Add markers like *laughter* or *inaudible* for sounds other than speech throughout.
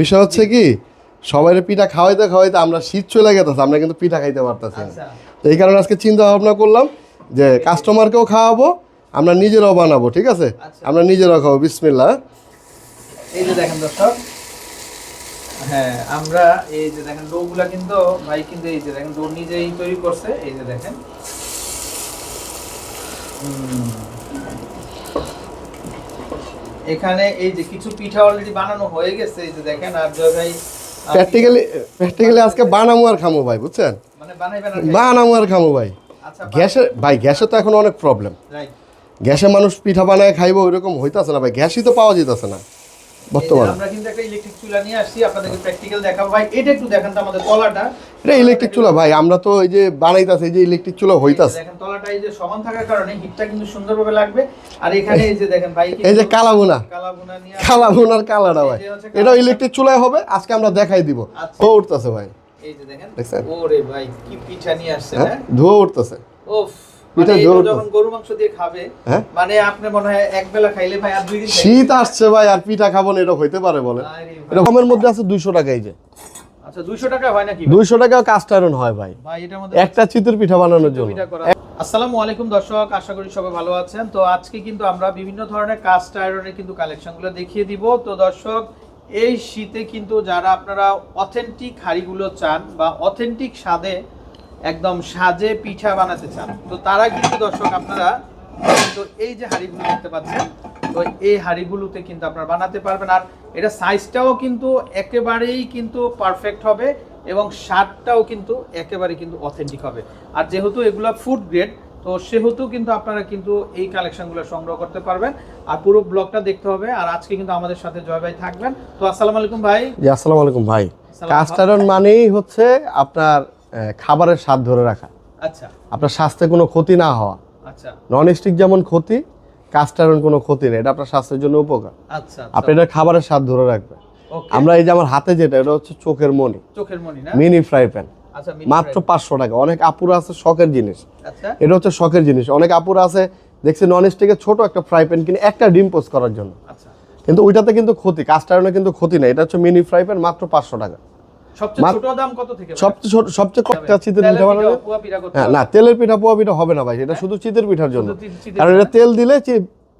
বিষয় হচ্ছে কি সবাই পিঠা খাওয়াইতে খাওয়াইতে আমরা শীত চলে গেছে আমরা কিন্তু পিঠা খাইতে পারতেছি না। আচ্ছা। তো এই কারণে আজকে চিন্তা ভাবনা করলাম যে কাস্টমারকেও খাওয়াবো আমরা নিজেরাও বানাবো ঠিক আছে? আচ্ছা। আমরা নিজেরাও খাব বিসমিল্লা এই যে দেখেন দর্শক হ্যাঁ আমরা এই যে দেখেন ডোগুলা কিন্তু ভাই কিন্তু এই যে দেখেন ডো নিজেই তৈরি করছে এই যে দেখেন। এখানে এই যে কিছু পিঠা অলরেডি বানানো হয়ে গেছে এই যে দেখেন আর জয় ভাই প্র্যাকটিক্যালি প্র্যাকটিক্যালি আজকে বানামো আর খামো ভাই বুঝছেন? মানে বানামু আর খামো ভাই। আচ্ছা গ্যাসে ভাই গ্যাসে তো এখন অনেক প্রবলেম রাইট গ্যাসে মানুষ পিঠা বানায় খাইবো ওইরকম হইতাছে না ভাই গ্যাসই তো পাওয়া যেতেছে না। বর্তমানে। আমরা কিন্তু একটা ইলেকট্রিক চুলা নিয়ে আসছি আপনাদেরকে প্র্যাকটিক্যাল দেখাবো। ভাই এটা একটু দেখান তো আমাদের তলাটা। এটা ইলেকট্রিক চুলা ভাই আমরা তো এই যে বানাইতাছে এই যে ইলেকট্রিক চুলা হইতাছে। দেখেন তলাটা এই যে সমান থাকার কারণে হিটটা কিন্তু সুন্দরভাবে লাগবে। আর এখানে এই যে দেখেন ভাই এই যে কালাভুনা কালাভুনা কালা ভুনার কালাটা ভাই। এটা ইলেকট্রিক চুলায় হবে আজকে আমরা দেখাই দিব। আচ্ছা। উঠতেছে ভাই। এই যে দেখেন। দেখছেন? ওরে ভাই কি পিঠা নিয়ে আসছে হ্যাঁ হ্যাঁ? ধোয়া উঠতেছে। ওফ মানে হ্যাঁ? মানে শীত আসছে ভাই আর পিঠা খাব না এটা হইতে পারে বলে আরে ভাই। এটা কমের মধ্যে আছে দুইশো টাকা এই যে। আচ্ছা 200 টাকা নাকি দুইশো টাকা কাস্ট আয়রন হয় ভাই। ভাই এটার মধ্যে একটা চিতের পিঠা বানানোর জন্য। আসসালামু আলাইকুম দর্শক আশা করি সবাই ভালো আছেন। তো আজকে কিন্তু আমরা বিভিন্ন ধরনের কাস্ট আয়রনের কিন্তু কালেকশনগুলো দেখিয়ে দিব। তো দর্শক এই শীতে কিন্তু যারা আপনারা অথেন্টিক হাঁড়িগুলো চান বা অথেন্টিক স্বাদে একদম সাজে পিঠা বানাতে চান। তো তারা কিন্তু দর্শক আপনারা কিন্তু এই যে হাঁড়িগুলো দেখতে পাচ্ছেন তো এই হাঁড়িগুলোতে কিন্তু আপনারা বানাতে পারবেন। আর এটা সাইজটাও কিন্তু একেবারেই কিন্তু পারফেক্ট হবে এবং স্বাদটাও কিন্তু একেবারে কিন্তু অথেন্টিক হবে। আর যেহেতু এগুলো ফুড গ্রেড তো সেহেতু কিন্তু আপনারা কিন্তু এই কালেকশনগুলো সংগ্রহ করতে পারবেন। আর পুরো ব্লগটা দেখতে হবে। আর আজকে কিন্তু আমাদের সাথে জয় ভাই থাকবেন। তো আসসালামু আলাইকুম ভাই। জি আসসালামু আলাইকুম ভাই। সালাম। কাস্ট আয়রন মানেই হচ্ছে আপনার খাবারের স্বাদ ধরে রাখা। আচ্ছা। আপনার স্বাস্থ্যে কোনো ক্ষতি না হওয়া। আচ্ছা। নন স্টিক যেমন ক্ষতি কাস্ট আয়রন কোনো ক্ষতি নেই। এটা আপনার স্বাস্থ্যের জন্য উপকার। আচ্ছা আপনি এটা খাবারের স্বাদ ধরে রাখবেন। আমরা এই যে আমার হাতে যেটা এটা হচ্ছে চোখের মনি চোখের মনি না? Mini fry pan. আচ্ছা মাত্র। পাঁচশো টাকা। অনেক আপুরা আছে শখের জিনিস। আচ্ছা। এটা হচ্ছে শখের জিনিস। অনেক আপুরা আছে দেখছি নন স্টিকের ছোট একটা ফ্রাই প্যান কিনে একটা ডিম পোস্ট করার জন্য। আচ্ছা। কিন্তু ওইটাতে কিন্তু ক্ষতি কাস্ট আয়রনে কিন্তু ক্ষতি নেই। এটা হচ্ছে মিনি ফ্রাই প্যান মাত্র পাঁচশো টাকা। সবচেয়ে চিতের পিঠা হ্যাঁ না তেলের পিঠা পোয়া পিঠা হবে না ভাই এটা শুধু চিতের পিঠার জন্য। কারণ এটা তেল দিলে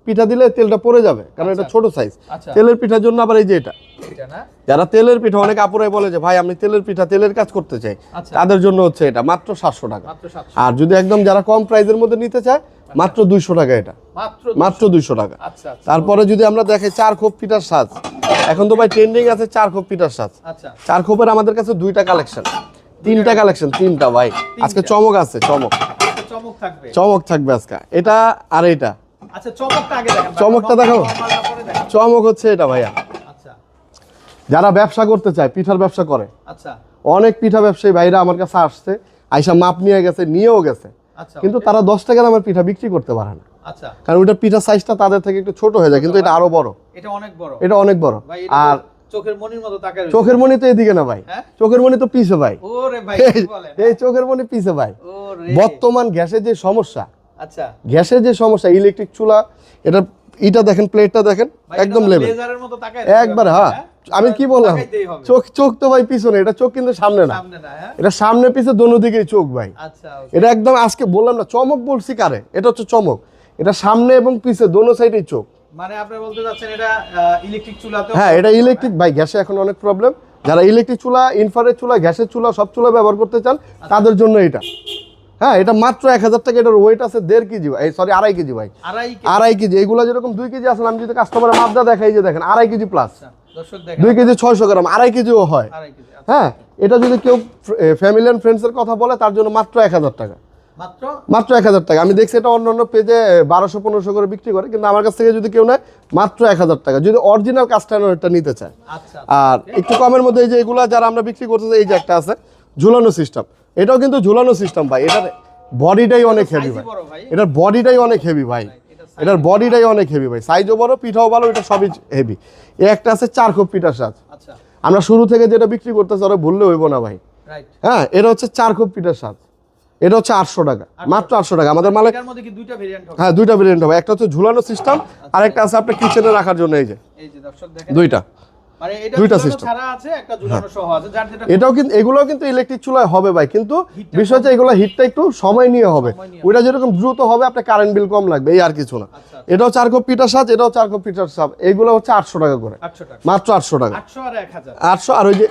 পিঠা দিলে তেলটা পড়ে যাবে কারণ এটা আচ্ছা। ছোট সাইজ আচ্ছা। তেলের পিঠার জন্য আবার এই যে এটা। এটা যারা তেলের পিঠা অনেক আপুরাই বলে যে ভাই আমি তেলের পিঠা তেলের কাজ করতে চাই। আচ্ছা। তাদের জন্য হচ্ছে এটা মাত্র সাতশো টাকা। আর যদি একদম যারা কম প্রাইসের মধ্যে নিতে চায় মাত্র দুইশো টাকা এটা। মাত্র দুইশো। টাকা। আচ্ছা আচ্ছা। তারপরে যদি আমরা দেখি চার খোপ পিঠার সাজ এখন তো ভাই ট্রেন্ডিং আছে চার খোপ পিঠার সাজ। আচ্ছা। চার খোপের আমাদের কাছে দুইটা কালেকশন তিনটা কালেকশন তিনটা ভাই। আজকে চমক আছে চমক। চমক থাকবে। চমক থাকবে আজকে। এটা আর এটা আচ্ছা চমকটা আগে চমকটা দেখাবো। চমক হচ্ছে এটা ভাইয়া। যারা ব্যবসা করতে চায় পিঠার ব্যবসা করে। আচ্ছা। অনেক পিঠা ব্যবসায়ী ভাইরা আমার কাছে আসছে আইসা মাপ নিয়ে গেছে নিয়েও গেছে। কিন্তু তারা দশ টাকা দামের পিঠা বিক্রি করতে পারে না। আচ্ছা। কারণ ওইটার পিঠার সাইজটা তাদের থেকে একটু ছোট হয়ে যায় কিন্তু এটা আরও বড়। এটা অনেক বড়। এটা অনেক বড়। আর চোখের মনির মতো তাকায় চোখের মনি তো এদিকে না ভাই। হ্যাঁ? চোখের মনি তো পিছে ভাই। ওরে ভাই এই- চোখের মনি পিছে ভাই। বর্তমান গ্যাসের যে সমস্যা আচ্ছা। গ্যাসের যে সমস্যা ইলেকট্রিক চুলা এটা ইটা দেখেন প্লেটটা দেখেন একদম এটা লেভেল একবার ব্যাপারটা, হ্যাঁ? আমি কি বললাম? চোখ চোখ তো ভাই পিছনে এটা চোখ কিন্তু সামনে না। হ্যাঁ? এটা সামনে পিছে দোনো দিকেই চোখ ভাই। আচ্ছা এটা একদম আজকে বললাম না চমক বলছি কারে? এটা হচ্ছে চমক। এটা সামনে এবং পিছে দোনো সাইডেই চোখ। মানে আপনি বলতে চাচ্ছেন এটা ইলেকট্রিক চুলাতে হ্যাঁ এটা ইলেকট্রিক ভাই গ্যাসে এখন অনেক প্রবলেম যারা ইলেকট্রিক চুলা ইনফ্রারেড চুলা গ্যাসের চুলা সব চুলা ব্যবহার করতে চান তাদের জন্য এটা। হ্যাঁ এটা মাত্র এক হাজার টাকা এটার ওয়েট আছে দেড় কেজি ভাই। সরি আড়াই কেজি ভাই। আড়াই কেজি। এগুলো যেরকম দুই কেজি আসলে আমি যদি কাস্টমারের মাপদা দেখাই যে দেখেন আড়াই কেজি প্লাস আচ্ছা, দুই কেজি ছয়শো গ্রাম আড়াই কেজিও হয়। আচ্ছা, হ্যাঁ এটা যদি কেউ ফ্যামিলি অ্যান্ড ফ্রেন্ডসের কথা বলে তার জন্য মাত্র এক হাজার টাকা। মাত্র? এক হাজার টাকা। আমি দেখছি এটা অন্য অন্য পেজে বারোশো পনেরোশো করে বিক্রি করে কিন্তু আমার কাছ থেকে যদি কেউ নেয় মাত্র এক হাজার টাকা। যদি অরিজিনাল কাস্টমারটা নিতে চায়। আচ্ছা আর একটু কমের মধ্যে এই যে এগুলো যারা আমরা বিক্রি করতেছি এই যে একটা আছে ঝুলানো সিস্টেম এটাও কিন্তু ঝুলানো সিস্টেম ভাই। এটার বডিটাই অনেক হেভি ভাই। এটার বডিটাই অনেক হেভি ভাই। এটার বডিটাই অনেক হেভি ভাই। সাইজও বড় পিঠাও ভালো এটা সবই হেভি এ একটা আছে চার খোপ পিঠার সাজ। আচ্ছা। আমরা শুরু থেকে যেটা বিক্রি করতেছি ওরা ভুললে হইব না ভাই। হ্যাঁ এটা হচ্ছে চার খোপ পিঠার সাজ। এটা হচ্ছে আটশো টাকা। মাত্র আটশো টাকা। আমাদের মালে হ্যাঁ দুইটা ভেরিয়েন্ট হবে। একটা হচ্ছে ঝুলানো সিস্টেম আর একটা আছে আপনার কিচেনে রাখার জন্য এই যে। দুইটা। দুইটা একটা ঝুলানো সহ আছে এটাও কিন্তু এগুলোও কিন্তু ইলেকট্রিক চুলায় হবে ভাই কিন্তু বিষয় হচ্ছে এগুলো হিটটা একটু সময় নিয়ে হবে। ওইটা যেরকম দ্রুত হবে আপনার কারেন্ট বিল কম লাগবে এই আর কিছু না। আচ্ছা এটাও চার কপ পিটার সাজ এটাও চার কপ পিটার সাজ এইগুলো হচ্ছে আটশো টাকা করে। মাত্র আটশো টাকা। আটশো আর ওই যে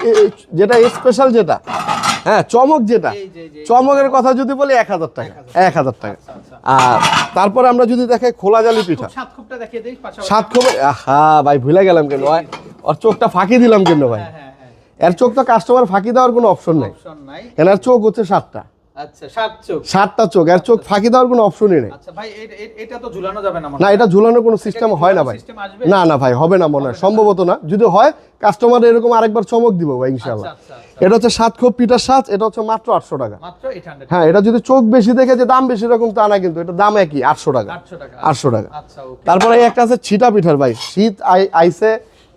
যেটা স্পেশাল যেটা হ্যাঁ চমক যেটা চমকের কথা যদি বলি এক হাজার টাকা এক হাজার টাকা। আচ্ছা আচ্ছা। আর তারপরে আমরা যদি দেখাই খোলা জালি পিঠা। সাত খুবটা দেখিয়ে দিই সাত খবর আহা ভাই ভুলে গেলাম কেন ওর চোখটা ফাঁকি দিলাম কেন ভাই? হ্যাঁ হ্যাঁ হ্যাঁ। এর চোখ তো কাস্টমার ফাঁকি দেওয়ার কোনো অপশন নেই। এর চোখ হচ্ছে সাতটা। আচ্ছা সাত সাতটা চোখ এর চোখ ফাঁকি দেওয়ার কোনো অপশনই নেই। আচ্ছা না এটা ঝুলানোর কোনো সিস্টেম হয় না ভাই। না না ভাই হবে না মনে হয়। সম্ভবত না। যদি হয় কাস্টমার এরকম আরেকবার চমক দিব ভাই ইনশাল্লাহ আচ্ছা এটা হচ্ছে সাত খোপ পিঠার সাজ এটা হচ্ছে মাত্র আটশো টাকা। হ্যাঁ এটা যদি চোখ বেশি দেখে যে দাম বেশি রকম তা না কিন্তু এটা দাম একই আটশো টাকা। আটশো টাকা। তারপরে এই একটা আছে ছিটা পিঠার ভাই। শীত আই- আইসে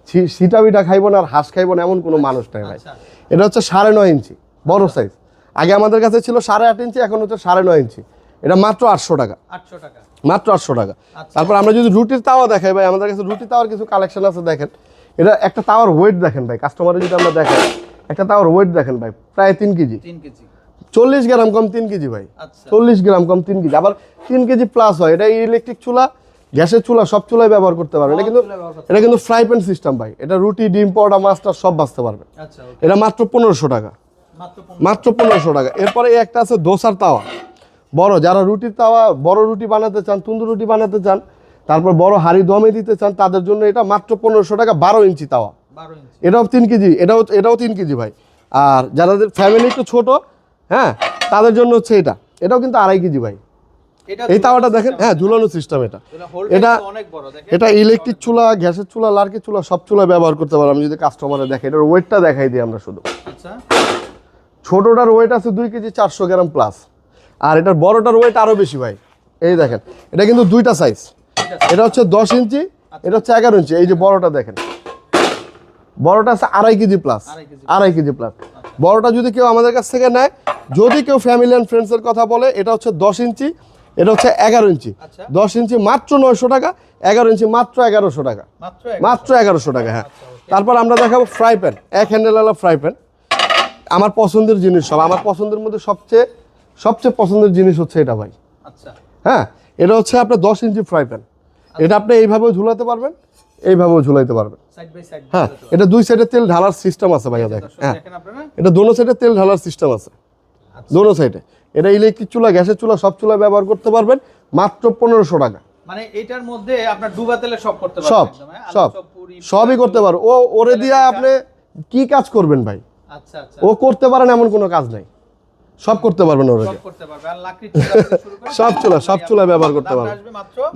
পিঠা খাইবো না আর হাঁস খাইবো না এমন কোনো মানুষ নাই ভাই। আচ্ছা। এটা হচ্ছে সাড়ে নয় ইঞ্চি বড় সাইজ আগে আমাদের কাছে ছিল সাড়ে আট ইঞ্চি এখন হচ্ছে সাড়ে নয় ইঞ্চি। এটা মাত্র আটশো টাকা। আটশো টাকা। মাত্র আটশো টাকা। আচ্ছা। তারপর আমরা যদি রুটির তাওয়া দেখাই ভাই আমাদের কাছে রুটি তাওয়ার কিছু কালেকশন আছে দেখেন। এটা একটা তাওয়ার ওয়েট দেখেন ভাই কাস্টমারে যদি আমরা দেখেন একটা তাওয়ার ওয়েট দেখেন ভাই প্রায় তিন কেজি। তিন কেজি। চল্লিশ গ্রাম কম তিন কেজি ভাই। আচ্ছা। চল্লিশ গ্রাম কম তিন কেজি। আবার তিন কেজি প্লাস হয় এটা ইলেকট্রিক চুলা গ্যাসের চুলা সব চুলায় ব্যবহার করতে পারবে। এটা কিন্তু এটা কিন্তু ফ্রাই প্যান সিস্টেম ভাই। এটা রুটি ডিম পাউডার মাছটা সব বাঁচতে পারবে। আচ্ছা এটা মাত্র পনেরোশো টাকা। মাত্র পনেরো মাত্র পনেরোশো টাকা। এরপরে একটা আছে দোসার তাওয়া। বড় যারা রুটির তাওয়া বড় রুটি বানাতে চান তুন্দুর রুটি বানাতে চান তারপর বড় হাড়ি দমে দিতে চান তাদের জন্য এটা মাত্র পনেরোশো টাকা বারো ইঞ্চি তাওয়া। এটাও তিন কেজি এটাও এটাও তিন কেজি ভাই। আর যাদের ফ্যামিলি একটু ছোট হ্যাঁ তাদের জন্য হচ্ছে এটা। এটাও কিন্তু আড়াই কেজি ভাই। এই তাওয়াটা দেখেন হ্যাঁ ঝুলানো সিস্টেম এটা। এটা- অনেক বড় দেখেন। এটা ইলেকট্রিক চুলা গ্যাসের চুলা লার্কি চুলা সব চুলা ব্যবহার করতে পারো। আমি যদি কাস্টমারে দেখে এটার ওয়েটটা দেখাই দিই আমরা শুধু। আচ্ছা। ছোটটার ওয়েট আছে দুই কেজি চারশো গ্রাম প্লাস আর এটার বড়টার ওয়েট আরও বেশি ভাই। এই দেখেন এটা কিন্তু দুইটা সাইজ এটা হচ্ছে দশ ইঞ্চি এটা হচ্ছে এগারো ইঞ্চি। এই যে বড়টা দেখেন বড়টা আছে আড়াই কেজি প্লাস। আড়াই কেজি প্লাস বড়টা যদি কেউ আমাদের কাছ থেকে নেয় যদি কেউ ফ্যামিলি অ্যান্ড ফ্রেন্ডসের কথা বলে এটা হচ্ছে দশ ইঞ্চি। এটা হচ্ছে এগারো ইঞ্চি। আচ্ছা। দশ ইঞ্চি মাত্র নয়শো টাকা এগারো ইঞ্চি মাত্র এগারোশো টাকা। মাত্র এগারোশো। টাকা হ্যাঁ। তারপর আমরা দেখাবো ফ্রাই প্যান এক হ্যান্ডেল হ্যান্ডেলওয়ালা ফ্রাই প্যান আমার পছন্দের জিনিস সব আমার পছন্দের মধ্যে সবচেয়ে সবচেয়ে পছন্দের জিনিস হচ্ছে এটা ভাই। আচ্ছা। হ্যাঁ এটা হচ্ছে আপনার দশ ইঞ্চি ফ্রাই প্যান এটা আপনি এইভাবেও ঝুলাতে পারবেন এইভাবেও ঝুলাইতে পারবেন। হ্যাঁ এটা দুই সাইডে তেল ঢালার সিস্টেম আছে ভাইয়া দেখেন হ্যাঁ। এটা দোনো সাইডে তেল ঢালার সিস্টেম আছে। আচ্ছা। দোনো সাইডে এটা ইলেকট্রিক চুলা গ্যাসের চুলা সব চুলা ব্যবহার করতে পারবেন মাত্র পনেরোশো টাকা। মানে এটার মধ্যে আপনার ডুবা তেলে সব করতে পারবেন সব হ্যাঁ? সব সবই করতে পারো। ও ওরে দিয়ে আপনি কি কাজ করবেন ভাই? আচ্ছা আচ্ছা। ও করতে পারেন এমন কোনো কাজ নাই। সব করতে পারবেন ওরে। সব চুলা সব চুলা সব চুলা ব্যবহার করতে পারবেন।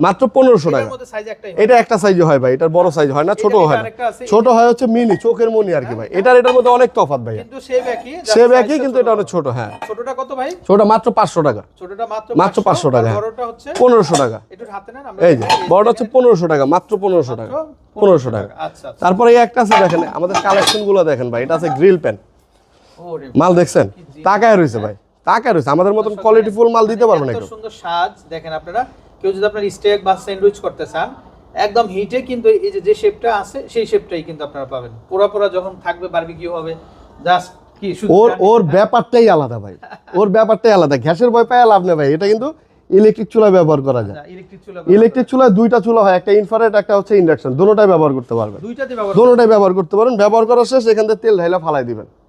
মাত্র পনেরোশো টাকা। এটা একটা সাইজে হয় ভাই এটার বড় সাইজ হয় না ছোট হয় না। ছোট হয় হচ্ছে মিনি চোখের মনি আর কি ভাই। এটার এটার মধ্যে অনেক তফাৎ ভাই সে একই কিন্তু এটা অনেক। ছোট হ্যাঁ। ছোটটা কত ভাই? ছোট মাত্র পাঁচশো টাকা। ছোটটা মাত্র পাঁচশো টাকা, হ্যাঁ। পনেরোশো টাকা। এই যে বড়টা হচ্ছে পনেরোশো টাকা মাত্র পনেরোশো টাকা। পনেরোশো টাকা। আচ্ছা আচ্ছা। তারপরে এই একটা আছে দেখেন আমাদের কালেকশনগুলো দেখেন ভাই এটা আছে গ্রিল প্যান ওরে মাল দেখছেন? তাকায় রয়েছে ভাই তাকায় রয়েছে। আমাদের মতন কোয়ালিটি ফুল মাল দিতে পারবে না সুন্দর সাজ দেখেন আপনারা কেউ যদি আপনার স্টেক বা স্যান্ডউইচ করতে চান একদম হিটে কিন্তু এই যে যে শেপটা আছে সেই শেপটাই কিন্তু আপনারা পাবেন। পোড়া পোড়া যখন থাকবে বারবিকিউ হবে জাস্ট কি ওর ওর ব্যাপারটাই আলাদা ভাই। ওর ব্যাপারটাই আলাদা। গ্যাসের ভয় পায় লাভ নেই ভাই। এটা কিন্তু ইলেকট্রিক চুলা ব্যবহার করা যায়। আচ্ছা, ইলেকট্রিক চুলা ইলেকট্রিক চুলায় দুইটা চুলা হয়। একটা ইনফ্রারেড একটা হচ্ছে ইন্ডাকশন দুটোটাই ব্যবহার করতে পারবেন। দুইটাতে ব্যবহার দুটোটাই ব্যবহার করতে পারেন ব্যবহার করার শেষ এখান থেকে তেল ঢাইলা ফালাই দিবেন। আচ্ছা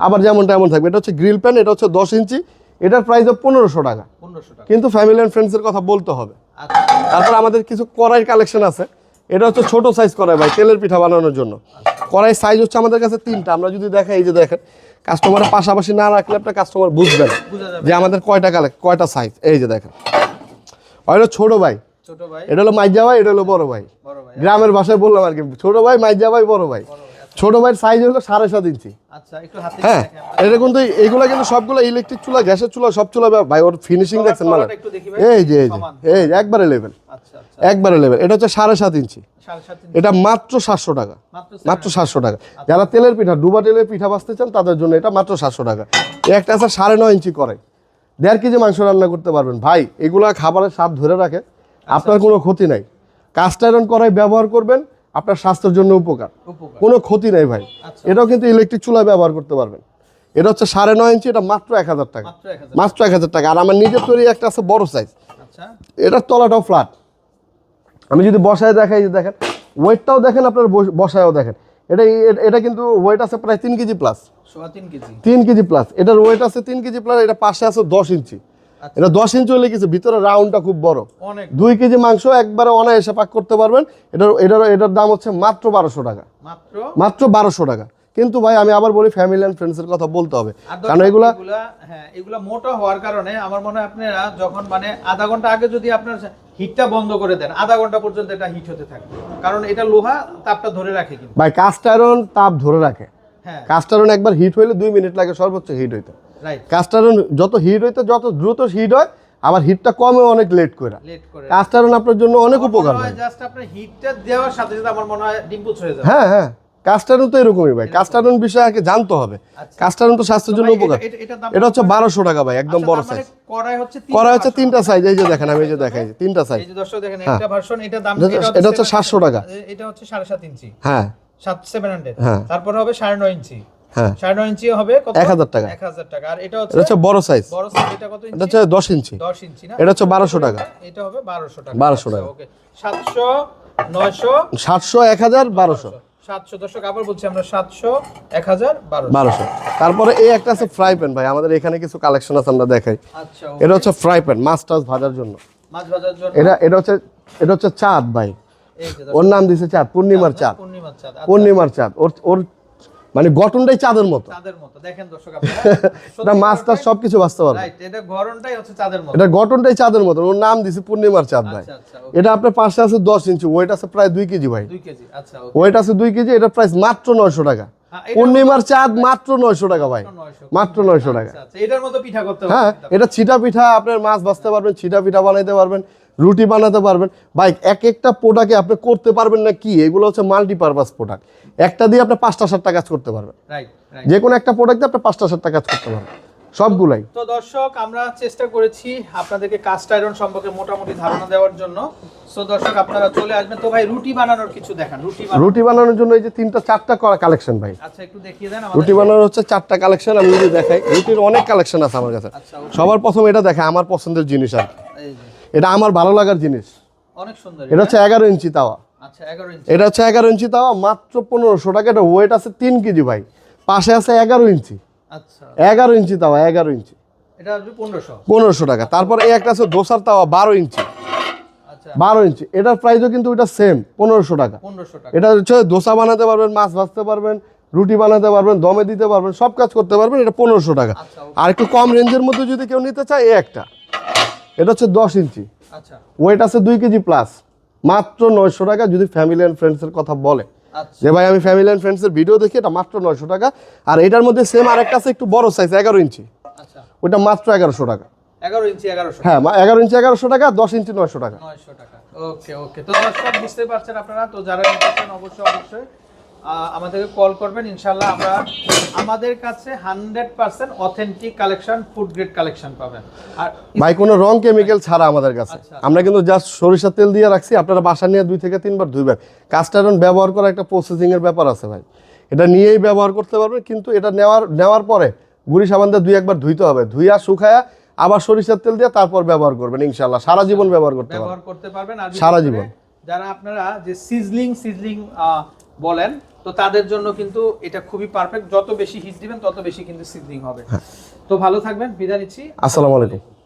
আবার যেমনটা এমন থাকবে এটা হচ্ছে গ্রিল প্যান এটা হচ্ছে দশ ইঞ্চি এটার প্রাইস পনেরোশো টাকা। পনেরোশো টাকা। কিন্তু ফ্যামিলি অ্যান্ড ফ্রেন্ডসের কথা বলতে হবে। আচ্ছা। তারপর আমাদের কিছু কড়াই কালেকশন আছে। এটা হচ্ছে ছোট সাইজ কড়াই ভাই তেলের পিঠা বানানোর জন্য। কড়াই সাইজ হচ্ছে আমাদের কাছে তিনটা। আমরা যদি দেখাই এই যে দেখেন কাস্টমারের পাশাপাশি না রাখলে আপনার কাস্টমার বুঝবে না। যে আমাদের কয়টা কালেক্ট কয়টা সাইজ এই যে দেখেন। ওইটা ছোট ভাই। এটা হলো মাইজা ভাই এটা হলো বড় ভাই। গ্রামের ভাষায় বললাম আর কি ছোট ভাই মাইজা ভাই বড় ভাই। আচ্ছা। ছোট ভাইয়ের সাইজ হলো সাড়ে সাত ইঞ্চি। আচ্ছা হ্যাঁ দেখেন। আমরা। এটা কিন্তু এইগুলো কিন্তু সবগুলো ইলেকট্রিক চুলা গ্যাসের চুলা সব চুলা ভাই ওর ফিনিশিং দেখছেন মানে। এই যে এই যে এই একবারে লেভেল আচ্ছা আচ্ছা। একবারে লেভেল এটা হচ্ছে সাড়ে সাত ইঞ্চি। এটা মাত্র সাতশো টাকা। মাত্র সাতশো। টাকা। যারা তেলের পিঠা ডুবা তেলের পিঠা বাঁচতে চান তাদের জন্য এটা মাত্র সাতশো টাকা। একটা আছে সাড়ে নয় ইঞ্চি করে। দেড় কেজি মাংস রান্না করতে পারবেন। ভাই এগুলা খাবারের স্বাদ ধরে রাখে। আপনার কোনো ক্ষতি নাই। কাস্ট আয়রন কড়াই ব্যবহার করবেন। আপনার স্বাস্থ্যের জন্য উপকার। কোনো ক্ষতি নাই ভাই। আচ্ছা। এটাও কিন্তু ইলেকট্রিক চুলা ব্যবহার করতে পারবেন। এটা হচ্ছে সাড়ে নয় ইঞ্চি এটা মাত্র এক হাজার টাকা। মাত্র এক হাজার টাকা। আর আমার নিজের তৈরি একটা আছে বড় সাইজ আচ্ছা। এটার তলাটাও ফ্ল্যাট আমি যদি বসায় দেখাই যে দেখেন ওয়েটটাও দেখেন আপনার বস- বসায়ও দেখেন। এটা এটা কিন্তু ওয়েট আছে প্রায় তিন কেজি প্লাস তিন কেজি। তিন কেজি প্লাস এটার ওয়েট আছে তিন কেজি প্লাস এটা পাশে আছে দশ ইঞ্চি। এটা দশ ইঞ্চি হলে কিছু ভিতরে রাউন্ডটা খুব বড়। অনেক দুই কেজি মাংস একবারে অনায়াসে পাক করতে পারবেন। এটার এটার এটার দাম হচ্ছে মাত্র বারোশো টাকা। মাত্র? মাত্র বারোশো টাকা। কিন্তু ভাই আমি আবার বলি ফ্যামিলি অ্যান্ড ফ্রেন্ডসের কথা বলতে হবে। কারণ এগুলা এগুলা হ্যাঁ এগুলা মোটা হওয়ার কারণে আমার মনে হয় আপনারা যখন মানে আধা ঘণ্টা আগে যদি আপনার হিটটা বন্ধ করে দেন আধা ঘণ্টা পর্যন্ত এটা হিট হতে থাকবে। কারণ এটা লোহা তাপটা ধরে রাখে কিন্তু। ভাই কাস্ট আয়রন তাপ ধরে রাখে। হ্যাঁ। কাস্ট আয়রন একবার হিট হইলে দুই মিনিট লাগে সর্বোচ্চ হিট হইতে। রাইট কাস্ট আয়রন যত হিট হইতে যত দ্রুত হিট হয় আবার হিটটা কমে অনেক লেট করে। লেট করে। কাস্ট আপনার জন্য অনেক উপকার ভাই। জাস্ট আপনার হিটটা দেওয়ার সাথে সাথে আমার মনে হয় ডিম্পুচ হয়ে যাবে। হ্যাঁ হ্যাঁ। কাস্ট আয়রন তো এরকমই ভাই। কাস্ট আয়রন বিষয়ে আগে জানতে হবে। আচ্ছা। কাস্ট আয়রন তো স্বাস্থ্যের জন্য উপকার। এটা- হচ্ছে বারোশো টাকা ভাই একদম আচ্ছা, বড় মানে সাইজ কড়াই হচ্ছে তিনটা সাইজ এই যে দেখেন আমি এই যে দেখাই তিনটা সাইজ এই যে দর্শক দেখেন হ্যাঁ। একটা ভার্সন এটা দাম এটা- এটা হচ্ছে 700 টাকা। এটা হচ্ছে সাড়ে সাত ইঞ্চি। হ্যাঁ। সাত সেভেন হান্ড্রেড হ্যাঁ। তারপর হবে সাড়ে নয় ইঞ্চি। হ্যাঁ। সাড়ে নয় ইঞ্চি হবে কত? 1000 টাকা। এক হাজার টাকা। আর এটা হচ্ছে বড় সাইজ বড় এটা কত এটা হচ্ছে দশ ইঞ্চি। দশ ইঞ্চি না? এটা হচ্ছে 1200 টাকা। এটা হবে বারোশো টাকা। 1200 টাকা। ওকে। সাতশো নয়শো? সাতশো এক হাজার বারোশো। সাতশো দর্শক আবার বলছি আমরা সাতশো এক হাজার বারোশো। বারোশো। তারপরে এই একটা আছে ফ্রাই প্যান ভাই। আমাদের এখানে কিছু কালেকশন আছে আমরা দেখাই। আচ্ছা এটা হচ্ছে ফ্রাই প্যান মাছ টাছ ভাজার জন্য। মাছ ভাজার জন্য? এটা এটা হচ্ছে এটা হচ্ছে চাঁদ ভাই। ওর নাম দিছে চাঁদ পূর্ণিমার চাঁদ পূর্ণিমার চাঁদ। আচ্ছা, পূর্ণিমার চাঁদ। ওর ওর মানে গঠনটাই চাঁদের মতো। চাঁদের মতো। দেখেন দর্শক *laughs* সবকিছু বাঁচতে পারবে রাইট এটা গরমটাই হচ্ছে চাঁদের মতো। এটা গঠনটাই চাঁদের মতো। ওর নাম দিছে পূর্ণিমার চাঁদ ভাই। আচ্ছা আচ্ছা এটা আপনার পাশে আছে দশ ইঞ্চি ওয়েট আছে প্রায় দুই কেজি ভাই। দুই কেজি আচ্ছা ওয়েট আছে দুই কেজি এটা প্রাইস মাত্র নয়শো টাকা। হ্যাঁ, পূর্ণিমার চাঁদ মাত্র নয়শো টাকা ভাই। মাত্র নয়শো টাকা। এটার মতো পিঠা করতে হ্যাঁ এটা ছিটা পিঠা আপনার মাছ ভাজতে পারবেন ছিটা পিঠা বানাইতে পারবেন। রুটি বানাতে পারবেন। ভাই এক একটা প্রোডাক্টে আপনি করতে পারবেন না কি? এগুলো হচ্ছে মাল্টিপারপাস প্রোডাক্ট একটা দিয়ে আপনি পাঁচটা সাতটা কাজ করতে পারবেন। যে কোনো একটা প্রোডাক্ট দিয়ে আপনি পাঁচটা সাতটা কাজ করতে পারবেন। সবগুলাই। তো দর্শক আমরা চেষ্টা করেছি আপনাদেরকে কাস্ট আয়রন সম্পর্কে মোটামুটি ধারণা দেওয়ার জন্য। সো দর্শক আপনারা চলে আসবেন। তো ভাই রুটি বানানোর কিছু দেখান রুটি রুটি বানানোর জন্য এই যে তিনটা চারটা করা কালেকশন ভাই। আচ্ছা একটু দেখিয়ে দেন রুটি বানানোর হচ্ছে চারটা কালেকশন আমি যদি দেখাই। রুটির অনেক কালেকশন আছে আমার কাছে। আচ্ছা সবার প্রথম এটা দেখে আমার পছন্দের জিনিস আর কি। এটা আমার ভালো লাগার জিনিস। অনেক সুন্দর এটা হচ্ছে এগারো ইঞ্চি তাওয়া। আচ্ছা এটা হচ্ছে এগারো ইঞ্চি তাওয়া মাত্র পনেরোশো টাকা। এটা ওয়েট আছে তিন কেজি ভাই। পাশে আছে এগারো ইঞ্চি। আচ্ছা। এগারো ইঞ্চি তাওয়া এগারো ইঞ্চি। পনেরোশো। টাকা। তারপর এই একটা আছে দোসার তাওয়া বারো ইঞ্চি। আচ্ছা। বারো ইঞ্চি। এটার প্রাইসও কিন্তু এটা সেম পনেরোশো টাকা। এটা হচ্ছে দোসা বানাতে পারবেন মাছ ভাজতে পারবেন রুটি বানাতে পারবেন দমে দিতে পারবেন সব কাজ করতে পারবেন এটা পনেরোশো টাকা। আর একটু কম রেঞ্জের মধ্যে যদি কেউ নিতে চায় এই একটা। এটা হচ্ছে দশ ইঞ্চি। আচ্ছা। ওয়েট আছে দুই কেজি প্লাস মাত্র নয়শো টাকা যদি ফ্যামিলি অ্যান্ড ফ্রেন্ডসের কথা বলে। আচ্ছা। যে ভাই আমি ফ্যামিলি অ্যান্ড ফ্রেন্ডসের ভিডিও দেখি এটা মাত্র নয়শো টাকা। আর এটার মধ্যে সেম আরেকটা আছে একটু বড় সাইজ এগারো ইঞ্চি। আচ্ছা। ওইটা মাত্র এগারোশো টাকা। এগারো ইঞ্চি এগারোশো হ্যাঁ এগারো ইঞ্চি এগারোশো টাকা দশ ইঞ্চি নয়শো টাকা। নয়শো টাকা। ওকে ওকে। তো দর্শক বুঝতে পারছেন আপনারা? তো যারা অবশ্যই অবশ্যই আমাদেরকে কল করবেন ইনশাল্লাহ আমরা আমাদের কাছে hundred percent authentic collection food grade collection পাবেন। আর ভাই কোনো রং কেমিক্যাল ছাড়া আমাদের কাছে। আচ্ছা। আমরা কিন্তু জাস্ট সরিষার তেল দিয়ে রাখছি আপনারা বাসা নিয়ে দুই থেকে তিনবার ধুইবেন। কাস্টারন ব্যবহার করা একটা প্রসেসিং এর ব্যাপার আছে ভাই। এটা নিয়েই ব্যবহার করতে পারবেন কিন্তু এটা নেওয়ার নেওয়ার পরে গুড়ি সাবান দিয়ে দুই একবার ধুইতে হবে। ধুইয়া শুকায়া আবার সরিষার তেল দিয়ে তারপর ব্যবহার করবেন ইনশাল্লাহ সারা জীবন ব্যবহার করতে পারবেন। সারা জীবন। যারা আপনারা যে সিজলিং সিজলিং বলেন তো তাদের জন্য কিন্তু এটা খুবই পারফেক্ট যত বেশি হিট দিবেন তত বেশি কিন্তু সিদ্ধিং হবে। হ্যাঁ। তো ভালো থাকবেন বিদায় নিচ্ছি। আসসালামু আলাইকুম।